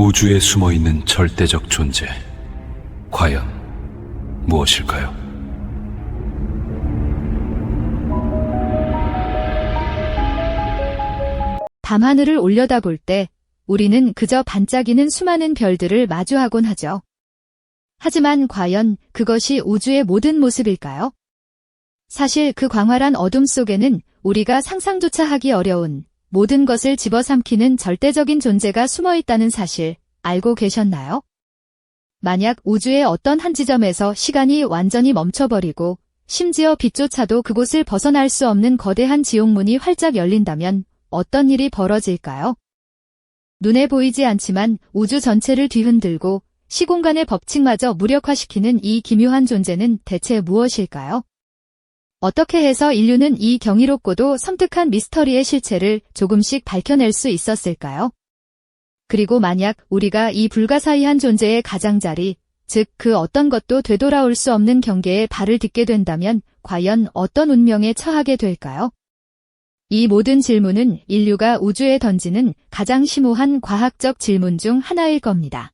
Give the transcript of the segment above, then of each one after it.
우주에 숨어 있는 절대적 존재. 과연 무엇일까요? 밤하늘을 올려다볼 때 우리는 그저 반짝이는 수많은 별들을 마주하곤 하죠. 하지만 과연 그것이 우주의 모든 모습일까요? 사실 그 광활한 어둠 속에는 우리가 상상조차 하기 어려운 모든 것을 집어삼키는 절대적인 존재가 숨어 있다는 사실 알고 계셨나요? 만약 우주의 어떤 한 지점에서 시간이 완전히 멈춰버리고 심지어 빛조차도 그곳을 벗어날 수 없는 거대한 지옥문이 활짝 열린다면 어떤 일이 벌어질까요? 눈에 보이지 않지만 우주 전체를 뒤흔들고 시공간의 법칙마저 무력화시키는 이 기묘한 존재는 대체 무엇일까요? 어떻게 해서 인류는 이 경이롭고도 섬뜩한 미스터리의 실체를 조금씩 밝혀낼 수 있었을까요? 그리고 만약 우리가 이 불가사의한 존재의 가장자리, 즉 그 어떤 것도 되돌아올 수 없는 경계에 발을 딛게 된다면 과연 어떤 운명에 처하게 될까요? 이 모든 질문은 인류가 우주에 던지는 가장 심오한 과학적 질문 중 하나일 겁니다.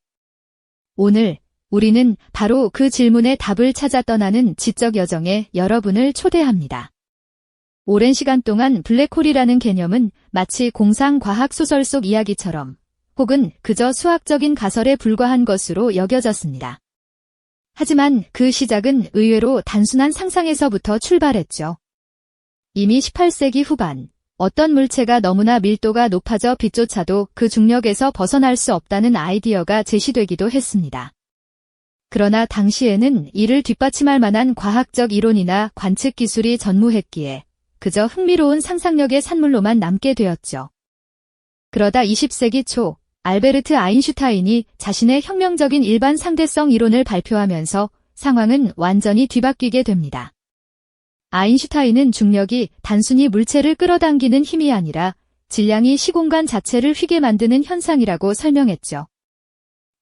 오늘 우리는 바로 그 질문의 답을 찾아 떠나는 지적 여정에 여러분을 초대합니다. 오랜 시간 동안 블랙홀이라는 개념은 마치 공상 과학 소설 속 이야기처럼 혹은 그저 수학적인 가설에 불과한 것으로 여겨졌습니다. 하지만 그 시작은 의외로 단순한 상상에서부터 출발했죠. 이미 18세기 후반 어떤 물체가 너무나 밀도가 높아져 빛조차도 그 중력에서 벗어날 수 없다는 아이디어가 제시되기도 했습니다. 그러나 당시에는 이를 뒷받침할 만한 과학적 이론이나 관측 기술이 전무했기에 그저 흥미로운 상상력의 산물로만 남게 되었죠. 그러다 20세기 초 알베르트 아인슈타인이 자신의 혁명적인 일반 상대성 이론을 발표하면서 상황은 완전히 뒤바뀌게 됩니다. 아인슈타인은 중력이 단순히 물체를 끌어당기는 힘이 아니라 질량이 시공간 자체를 휘게 만드는 현상이라고 설명했죠.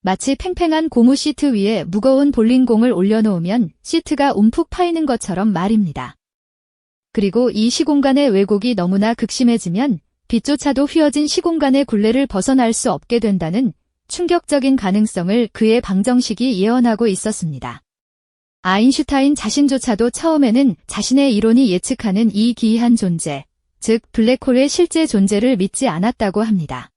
마치 팽팽한 고무 시트 위에 무거운 볼링공을 올려놓으면 시트가 움푹 파이는 것처럼 말입니다. 그리고 이 시공간의 왜곡이 너무나 극심해지면 빛조차도 휘어진 시공간의 굴레를 벗어날 수 없게 된다는 충격적인 가능성을 그의 방정식이 예언하고 있었습니다. 아인슈타인 자신조차도 처음에는 자신의 이론이 예측하는 이 기이한 존재, 즉 블랙홀의 실제 존재를 믿지 않았다고 합니다.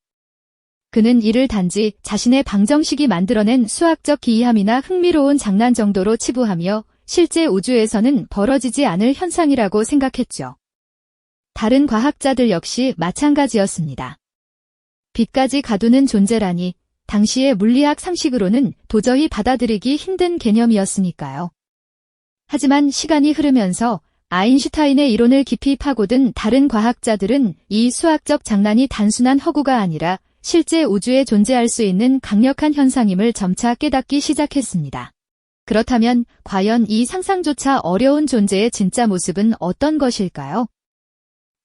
그는 이를 단지 자신의 방정식이 만들어낸 수학적 기이함이나 흥미로운 장난 정도로 치부하며 실제 우주에서는 벌어지지 않을 현상이라고 생각했죠. 다른 과학자들 역시 마찬가지였습니다. 빛까지 가두는 존재라니 당시의 물리학 상식으로는 도저히 받아들이기 힘든 개념이었으니까요. 하지만 시간이 흐르면서 아인슈타인의 이론을 깊이 파고든 다른 과학자들은 이 수학적 장난이 단순한 허구가 아니라 실제 우주에 존재할 수 있는 강력한 현상임을 점차 깨닫기 시작했습니다. 그렇다면 과연 이 상상조차 어려운 존재의 진짜 모습은 어떤 것일까요?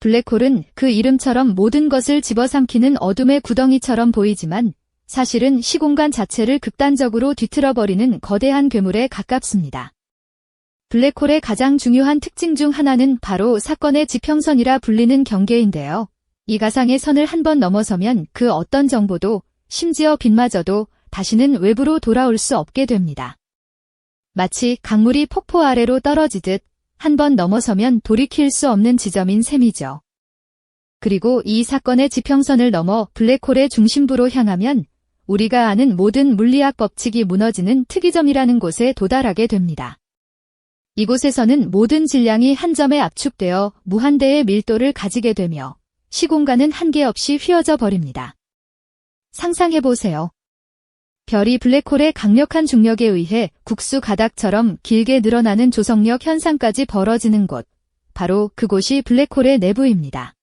블랙홀은 그 이름처럼 모든 것을 집어삼키는 어둠의 구덩이처럼 보이지만 사실은 시공간 자체를 극단적으로 뒤틀어버리는 거대한 괴물에 가깝습니다. 블랙홀의 가장 중요한 특징 중 하나는 바로 사건의 지평선이라 불리는 경계인데요. 이 가상의 선을 한 번 넘어서면 그 어떤 정보도 심지어 빛마저도 다시는 외부로 돌아올 수 없게 됩니다. 마치 강물이 폭포 아래로 떨어지듯 한 번 넘어서면 돌이킬 수 없는 지점인 셈이죠. 그리고 이 사건의 지평선을 넘어 블랙홀의 중심부로 향하면 우리가 아는 모든 물리학 법칙이 무너지는 특이점이라는 곳에 도달하게 됩니다. 이곳에서는 모든 질량이 한 점에 압축되어 무한대의 밀도를 가지게 되며 시공간은 한계 없이 휘어져 버립니다. 상상해보세요. 별이 블랙홀의 강력한 중력에 의해 국수 가닥처럼 길게 늘어나는 조성력 현상까지 벌어지는 곳, 바로 그곳이 블랙홀의 내부입니다.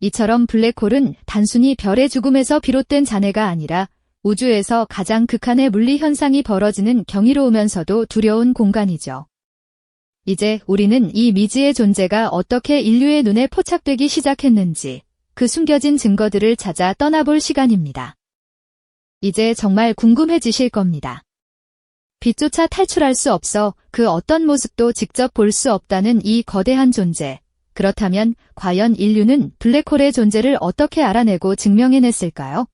이처럼 블랙홀은 단순히 별의 죽음에서 비롯된 잔해가 아니라 우주에서 가장 극한의 물리 현상이 벌어지는 경이로우면서도 두려운 공간이죠. 이제 우리는 이 미지의 존재가 어떻게 인류의 눈에 포착되기 시작했는지 그 숨겨진 증거들을 찾아 떠나볼 시간입니다. 이제 정말 궁금해지실 겁니다. 빛조차 탈출할 수 없어 그 어떤 모습도 직접 볼 수 없다는 이 거대한 존재. 그렇다면 과연 인류는 블랙홀의 존재를 어떻게 알아내고 증명해냈을까요?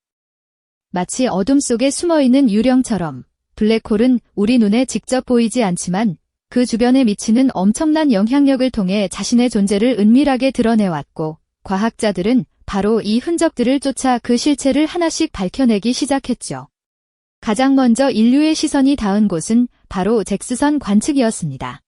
마치 어둠 속에 숨어있는 유령처럼 블랙홀은 우리 눈에 직접 보이지 않지만 그 주변에 미치는 엄청난 영향력을 통해 자신의 존재를 은밀하게 드러내왔고 과학자들은 바로 이 흔적들을 쫓아 그 실체를 하나씩 밝혀내기 시작했죠. 가장 먼저 인류의 시선이 닿은 곳은 바로 잭스선 관측이었습니다.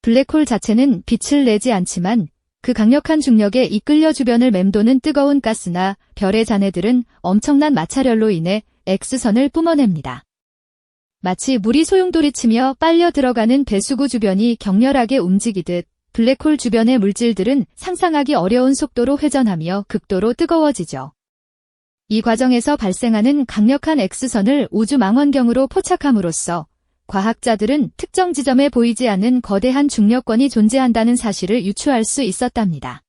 블랙홀 자체는 빛을 내지 않지만 그 강력한 중력에 이끌려 주변을 맴도는 뜨거운 가스나 별의 잔해들은 엄청난 마찰열로 인해 X선을 뿜어냅니다. 마치 물이 소용돌이치며 빨려 들어가는 배수구 주변이 격렬하게 움직이듯 블랙홀 주변의 물질들은 상상하기 어려운 속도로 회전하며 극도로 뜨거워지죠. 이 과정에서 발생하는 강력한 X선을 우주 망원경으로 포착함으로써 과학자들은 특정 지점에 보이지 않는 거대한 중력권이 존재한다는 사실을 유추할 수 있었답니다.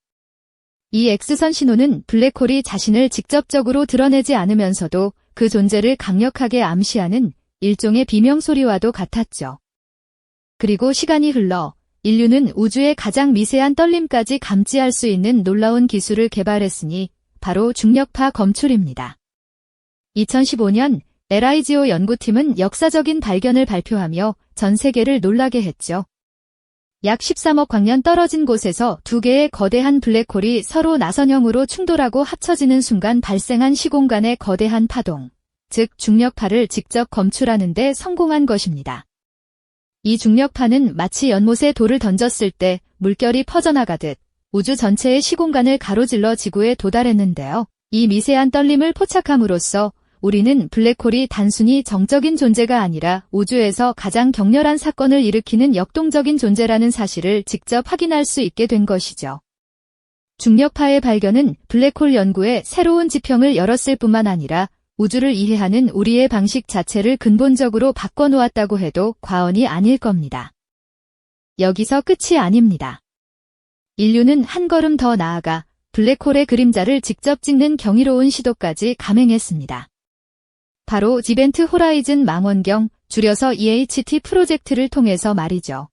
이 X선 신호는 블랙홀이 자신을 직접적으로 드러내지 않으면서도 그 존재를 강력하게 암시하는 일종의 비명소리와도 같았죠. 그리고 시간이 흘러 인류는 우주의 가장 미세한 떨림까지 감지할 수 있는 놀라운 기술을 개발했으니 바로 중력파 검출입니다. 2015년 LIGO 연구팀은 역사적인 발견을 발표하며 전 세계를 놀라게 했죠. 약 13억 광년 떨어진 곳에서 두 개의 거대한 블랙홀이 서로 나선형으로 충돌하고 합쳐지는 순간 발생한 시공간의 거대한 파동, 즉 중력파를 직접 검출하는 데 성공한 것입니다. 이 중력파는 마치 연못에 돌을 던졌을 때 물결이 퍼져나가듯 우주 전체의 시공간을 가로질러 지구에 도달했는데요. 이 미세한 떨림을 포착함으로써 우리는 블랙홀이 단순히 정적인 존재가 아니라 우주에서 가장 격렬한 사건을 일으키는 역동적인 존재라는 사실을 직접 확인할 수 있게 된 것이죠. 중력파의 발견은 블랙홀 연구에 새로운 지평을 열었을 뿐만 아니라 우주를 이해하는 우리의 방식 자체를 근본적으로 바꿔놓았다고 해도 과언이 아닐 겁니다. 여기서 끝이 아닙니다. 인류는 한 걸음 더 나아가 블랙홀의 그림자를 직접 찍는 경이로운 시도까지 감행했습니다. 바로 지벤트 호라이즌 망원경, 줄여서 EHT 프로젝트를 통해서 말이죠.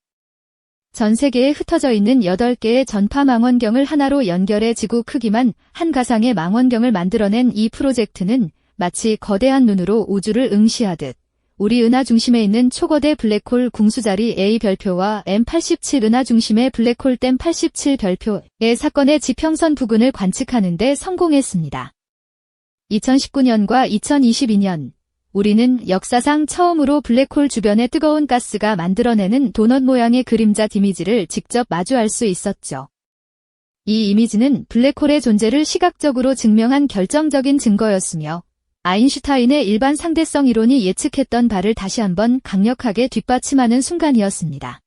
전 세계에 흩어져 있는 8개의 전파 망원경을 하나로 연결해 지구 크기만 한 가상의 망원경을 만들어낸 이 프로젝트는 마치 거대한 눈으로 우주를 응시하듯 우리 은하 중심에 있는 초거대 블랙홀 궁수자리 A 별표와 M87 은하 중심의 블랙홀 댐 87 별표의 사건의 지평선 부근을 관측하는 데 성공했습니다. 2019년과 2022년 우리는 역사상 처음으로 블랙홀 주변의 뜨거운 가스가 만들어내는 도넛 모양의 그림자 이미지를 직접 마주할 수 있었죠. 이 이미지는 블랙홀의 존재를 시각적으로 증명한 결정적인 증거였으며 아인슈타인의 일반 상대성 이론이 예측했던 바를 다시 한번 강력하게 뒷받침하는 순간이었습니다.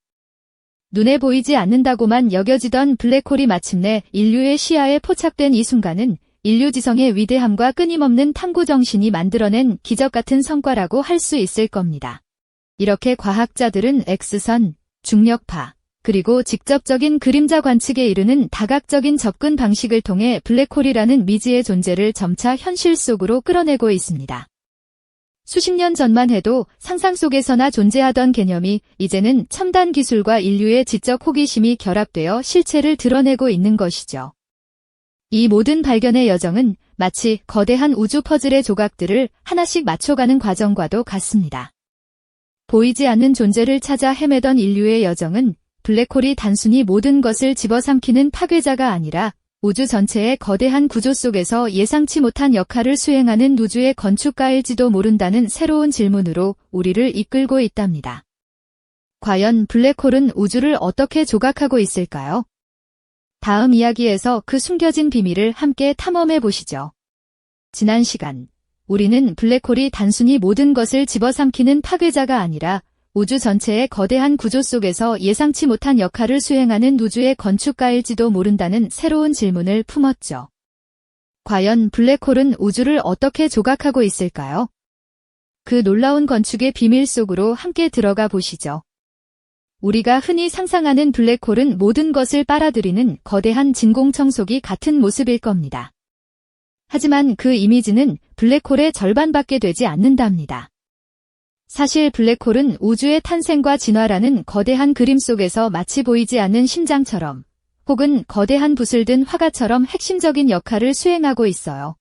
눈에 보이지 않는다고만 여겨지던 블랙홀이 마침내 인류의 시야에 포착된 이 순간은 인류 지성의 위대함과 끊임없는 탐구 정신이 만들어낸 기적 같은 성과라고 할 수 있을 겁니다. 이렇게 과학자들은 X선, 중력파, 그리고 직접적인 그림자 관측에 이르는 다각적인 접근 방식을 통해 블랙홀이라는 미지의 존재를 점차 현실 속으로 끌어내고 있습니다. 수십 년 전만 해도 상상 속에서나 존재하던 개념이 이제는 첨단 기술과 인류의 지적 호기심이 결합되어 실체를 드러내고 있는 것이죠. 이 모든 발견의 여정은 마치 거대한 우주 퍼즐의 조각들을 하나씩 맞춰가는 과정과도 같습니다. 보이지 않는 존재를 찾아 헤매던 인류의 여정은 블랙홀이 단순히 모든 것을 집어삼키는 파괴자가 아니라 우주 전체의 거대한 구조 속에서 예상치 못한 역할을 수행하는 우주의 건축가일지도 모른다는 새로운 질문으로 우리를 이끌고 있답니다. 과연 블랙홀은 우주를 어떻게 조각하고 있을까요? 다음 이야기에서 그 숨겨진 비밀을 함께 탐험해 보시죠. 지난 시간, 우리는 블랙홀이 단순히 모든 것을 집어삼키는 파괴자가 아니라 우주 전체의 거대한 구조 속에서 예상치 못한 역할을 수행하는 우주의 건축가일지도 모른다는 새로운 질문을 품었죠. 과연 블랙홀은 우주를 어떻게 조각하고 있을까요? 그 놀라운 건축의 비밀 속으로 함께 들어가 보시죠. 우리가 흔히 상상하는 블랙홀은 모든 것을 빨아들이는 거대한 진공청소기 같은 모습일 겁니다. 하지만 그 이미지는 블랙홀의 절반밖에 되지 않는답니다. 사실 블랙홀은 우주의 탄생과 진화라는 거대한 그림 속에서 마치 보이지 않는 심장처럼 혹은 거대한 붓을 든 화가처럼 핵심적인 역할을 수행하고 있어요.